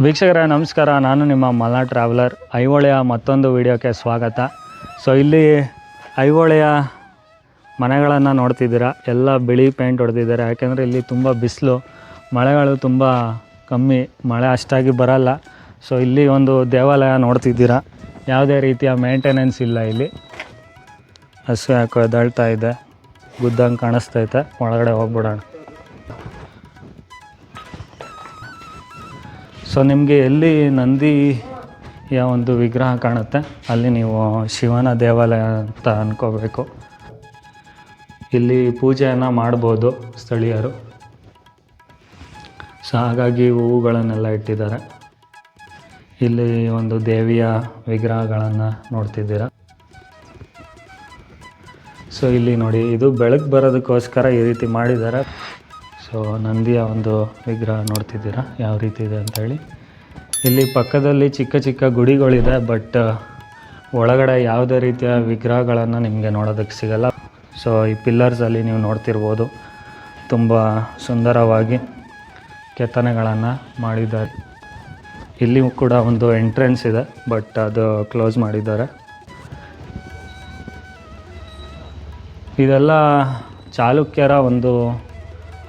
ವೀಕ್ಷಕರೇ, ನಮಸ್ಕಾರ. ನಾನು ನಿಮ್ಮ ಮಲಾ ಟ್ರಾವೆಲರ್. ಐಹೊಳೆಯ ಮತ್ತೊಂದು ವಿಡಿಯೋಕ್ಕೆ ಸ್ವಾಗತ. ಸೊ, ಇಲ್ಲಿ ಐಹೊಳೆಯ ಮನೆಗಳನ್ನು ನೋಡ್ತಿದ್ದೀರಾ. ಎಲ್ಲ ಬಿಳಿ ಪೇಂಟ್ ಹೊಡೆದಿದ್ದಾರೆ. ಯಾಕೆಂದರೆ ಇಲ್ಲಿ ತುಂಬ ಬಿಸಿಲು, ಮಳೆಗಳು ತುಂಬ ಕಮ್ಮಿ, ಮಳೆ ಅಷ್ಟಾಗಿ ಬರಲ್ಲ. ಸೊ, ಇಲ್ಲಿ ಒಂದು ದೇವಾಲಯ ನೋಡ್ತಿದ್ದೀರಾ. ಯಾವುದೇ ರೀತಿಯ ಮೇಂಟೆನೆನ್ಸ್ ಇಲ್ಲ ಇಲ್ಲಿ. ಹಸು ಯಾಕೋ ಎದಳ್ತಾ ಇದೆ. ಗುದ್ದಂಗೆ ಕಾಣಿಸ್ತೈತೆ ಒಳಗಡೆ ಹೋಗ್ಬಿಡೋಣ. ಸೊ ನಿಮಗೆ ಎಲ್ಲಿ ನಂದಿಯ ಒಂದು ವಿಗ್ರಹ ಕಾಣುತ್ತೆ? ಅಲ್ಲಿ ನೀವು ಶಿವನ ದೇವಾಲಯ ಅಂತ ಅಂದ್ಕೋಬೇಕು ಇಲ್ಲಿ ಪೂಜೆಯನ್ನು ಮಾಡ್ಬೋದು ಸ್ಥಳೀಯರು. ಸೊ ಹಾಗಾಗಿ ಹೂವುಗಳನ್ನೆಲ್ಲ ಇಟ್ಟಿದ್ದಾರೆ. ಇಲ್ಲಿ ಒಂದು ದೇವಿಯ ವಿಗ್ರಹಗಳನ್ನು ನೋಡ್ತಿದ್ದೀರ? ಸೊ ಇಲ್ಲಿ ನೋಡಿ, ಇದು ಬೆಳಕು ಬರೋದಕ್ಕೋಸ್ಕರ ಈ ರೀತಿ ಮಾಡಿದ್ದಾರೆ. ಸೊ ನಂದಿಯ ಒಂದು ವಿಗ್ರಹ ನೋಡ್ತಿದ್ದೀರಾ? ಯಾವ ರೀತಿ ಇದೆ ಅಂತೇಳಿ ಇಲ್ಲಿ ಪಕ್ಕದಲ್ಲಿ ಚಿಕ್ಕ ಚಿಕ್ಕ ಗುಡಿಗಳಿದೆ, ಬಟ್ ಒಳಗಡೆ ಯಾವುದೇ ರೀತಿಯ ವಿಗ್ರಹಗಳನ್ನು ನಿಮಗೆ ನೋಡೋದಕ್ಕೆ ಸಿಗಲ್ಲ. ಸೊ ಈ ಪಿಲ್ಲರ್ಸಲ್ಲಿ ನೀವು ನೋಡ್ತಿರ್ಬೋದು. ತುಂಬ ಸುಂದರವಾಗಿ ಕೆತ್ತನೆಗಳನ್ನು ಮಾಡಿದ್ದಾರೆ. ಇಲ್ಲಿ ಕೂಡ ಒಂದು ಎಂಟ್ರೆನ್ಸ್ ಇದೆ, ಬಟ್ ಅದು ಕ್ಲೋಸ್ ಮಾಡಿದ್ದಾರೆ. ಇದೆಲ್ಲ ಚಾಲುಕ್ಯರ ಒಂದು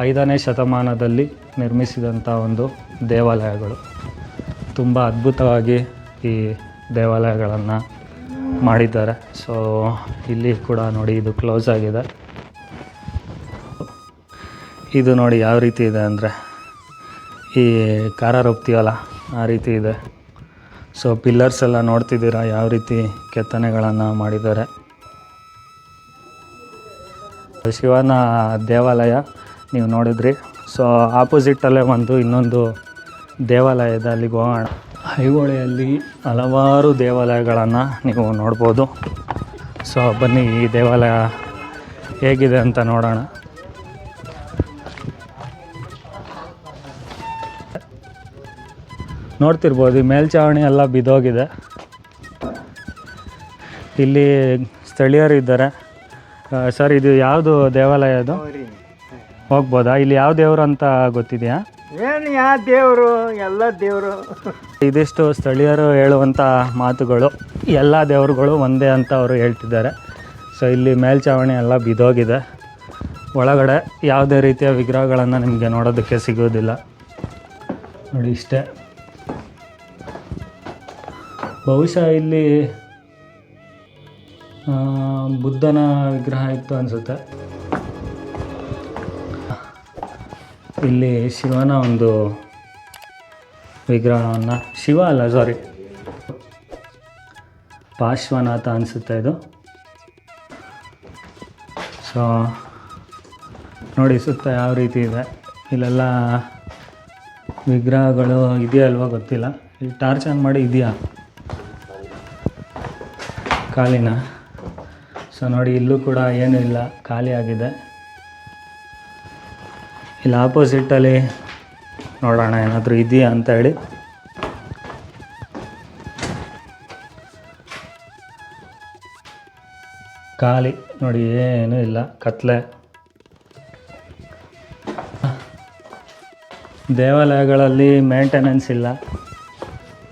ಐದನೇ ಶತಮಾನದಲ್ಲಿ ನಿರ್ಮಿಸಿದಂಥ ಒಂದು ದೇವಾಲಯಗಳು. ತುಂಬ ಅದ್ಭುತವಾಗಿ ಈ ದೇವಾಲಯಗಳನ್ನು ಮಾಡಿದ್ದಾರೆ. ಸೊ ಇಲ್ಲಿ ಕೂಡ ನೋಡಿ ಇದು ಕ್ಲೋಸ್ ಆಗಿದೆ. ಇದು ನೋಡಿ ಯಾವ ರೀತಿ ಇದೆ ಅಂದರೆ ಈ ಖಾರ ಆ ರೀತಿ ಇದೆ. ಸೊ ಪಿಲ್ಲರ್ಸ್ ಎಲ್ಲ ನೋಡ್ತಿದ್ದೀರಾ? ಯಾವ ರೀತಿ ಕೆತ್ತನೆಗಳನ್ನು ಮಾಡಿದ್ದಾರೆ? ಶಿವನ ದೇವಾಲಯ ನೀವು ನೋಡಿದ್ರಿ. ಸೊ ಆಪೋಸಿಟಲ್ಲೇ ಒಂದು ಇನ್ನೊಂದು ದೇವಾಲಯ ಅಲ್ಲಿ ಅಲ್ಲಿಗೆ ಹೋಗೋಣ ಐಹೊಳೆಯಲ್ಲಿ ಹಲವಾರು ದೇವಾಲಯಗಳನ್ನು ನೀವು ನೋಡ್ಬೋದು. ಸೊ ಬನ್ನಿ ಈ ದೇವಾಲಯ ಹೇಗಿದೆ ಅಂತ ನೋಡೋಣ. ನೋಡ್ತಿರ್ಬೋದು ಈ ಮೇಲ್ಛಾವಣಿ ಎಲ್ಲ ಬಿದ್ದೋಗಿದೆ. ಇಲ್ಲಿ ಸ್ಥಳೀಯರು ಇದ್ದಾರೆ. ಸರ್ ಇದು ಯಾವುದು ದೇವಾಲಯ ಅದು? ಹೋಗ್ಬೋದಾ? ಇಲ್ಲಿ ಯಾವ ದೇವರು ಅಂತ ಗೊತ್ತಿದೆಯಾ? ಏನು ಯಾ ದೇವರು? ಎಲ್ಲ ದೇವರು. ಇದಿಷ್ಟು ಸ್ಥಳೀಯರು ಹೇಳುವಂಥ ಮಾತುಗಳು. ಎಲ್ಲ ದೇವರುಗಳು ಒಂದೇ ಅಂತ ಅವರು ಹೇಳ್ತಿದ್ದಾರೆ. ಸೊ ಇಲ್ಲಿ ಮೇಲ್ಛಾವಣಿ ಎಲ್ಲ ಬಿದ್ದೋಗಿದೆ. ಒಳಗಡೆ ಯಾವುದೇ ರೀತಿಯ ವಿಗ್ರಹಗಳನ್ನು ನಿಮಗೆ ನೋಡೋದಕ್ಕೆ ಸಿಗೋದಿಲ್ಲ. ನೋಡಿ ಇಷ್ಟೇ. ಬಹುಶಃ ಇಲ್ಲಿ ಬುದ್ಧನ ವಿಗ್ರಹ ಇತ್ತು ಅನಿಸುತ್ತೆ. ಇಲ್ಲಿ ಶಿವನ ಒಂದು ವಿಗ್ರಹವನ್ನು, ಶಿವ ಅಲ್ಲ ಸಾರಿ ಪಾರ್ಶ್ವನಾಥ ಅನಿಸುತ್ತೆ ಇದು. ಸೊ ನೋಡಿ, ಸುತ್ತ ಯಾವ ರೀತಿ ಇದೆ. ಇಲ್ಲೆಲ್ಲ ವಿಗ್ರಹಗಳು ಇದೆಯಾ ಅಲ್ವಾ ಗೊತ್ತಿಲ್ಲ. ಇಲ್ಲಿ ಟಾರ್ಚ್ ಆನ್ ಮಾಡಿ ಇದೆಯಾ? ಕಾಲಿನ ಸೊ ನೋಡಿ, ಇಲ್ಲೂ ಕೂಡ ಏನೂ ಇಲ್ಲ. ಖಾಲಿಯಾಗಿದೆ. ಇಲ್ಲಿ ಆಪೋಸಿಟಲ್ಲಿ ನೋಡೋಣ, ಏನಾದರೂ ಇದೆಯಾ ಅಂತ ಹೇಳಿ. ಖಾಲಿ, ನೋಡಿ, ಏನೂ ಇಲ್ಲ, ಕತ್ಲೆ. ದೇವಾಲಯಗಳಲ್ಲಿ ಮೇಂಟೆನೆನ್ಸ್ ಇಲ್ಲ.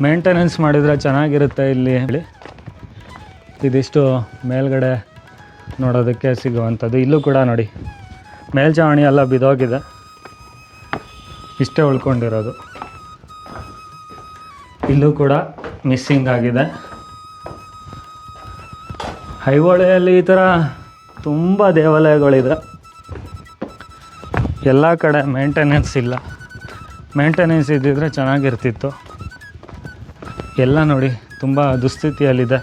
ಮೇಂಟೆನೆನ್ಸ್ ಮಾಡಿದರೆ ಚೆನ್ನಾಗಿರುತ್ತೆ ಇಲ್ಲಿ. ಹೇಳಿ ಇದಿಷ್ಟು ಮೇಲ್ಗಡೆ ನೋಡೋದಕ್ಕೆ ಸಿಗುವಂಥದ್ದು. ಇಲ್ಲೂ ಕೂಡ ನೋಡಿ ಮೇಲ್ಛಾವಣಿ ಎಲ್ಲ ಬಿದ್ದೋಗಿದೆ. ಇಷ್ಟೇ ಉಳ್ಕೊಂಡಿರೋದು. ಇಲ್ಲೂ ಕೂಡ ಮಿಸ್ಸಿಂಗ್ ಆಗಿದೆ. ಐಹೊಳೆಯಲ್ಲಿ ಈ ಥರ ತುಂಬ ದೇವಾಲಯಗಳಿದೆ. ಎಲ್ಲ ಕಡೆ ಮೇಂಟೆನೆನ್ಸ್ ಇಲ್ಲ. ಮೇಂಟೆನೆನ್ಸ್ ಇದ್ದಿದ್ರೆ ಚೆನ್ನಾಗಿರ್ತಿತ್ತು. ಎಲ್ಲ ನೋಡಿ ತುಂಬ ದುಸ್ಥಿತಿಯಲ್ಲಿದೆ.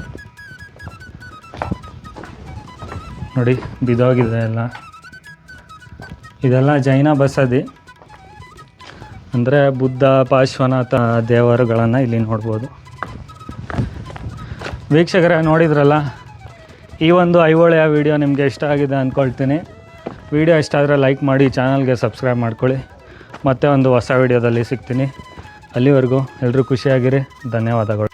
ನೋಡಿ ಬಿದ್ದೋಗಿದೆ ಎಲ್ಲ. ಇದೆಲ್ಲ ಜೈನ ಬಸದಿ. ಅಂದರೆ ಬುದ್ಧ, ಪಾರ್ಶ್ವನಾಥ ದೇವರುಗಳನ್ನು ಇಲ್ಲಿ ನೋಡ್ಬೋದು. ವೀಕ್ಷಕರೇ, ನೋಡಿದ್ರಲ್ಲ? ಈ ಒಂದು ಐಹೊಳೆಯ ವಿಡಿಯೋ ನಿಮಗೆ ಇಷ್ಟ ಆಗಿದೆ ಅಂದ್ಕೊಳ್ತೀನಿ. ವಿಡಿಯೋ ಇಷ್ಟ ಆದರೆ ಲೈಕ್ ಮಾಡಿ, ಚಾನಲ್ಗೆ ಸಬ್ಸ್ಕ್ರೈಬ್ ಮಾಡ್ಕೊಳ್ಳಿ. ಮತ್ತೆ ಒಂದು ಹೊಸ ವಿಡಿಯೋದಲ್ಲಿ ಸಿಗ್ತೀನಿ. ಅಲ್ಲಿವರೆಗೂ ಎಲ್ಲರೂ ಖುಷಿಯಾಗಿರಿ. ಧನ್ಯವಾದಗಳು.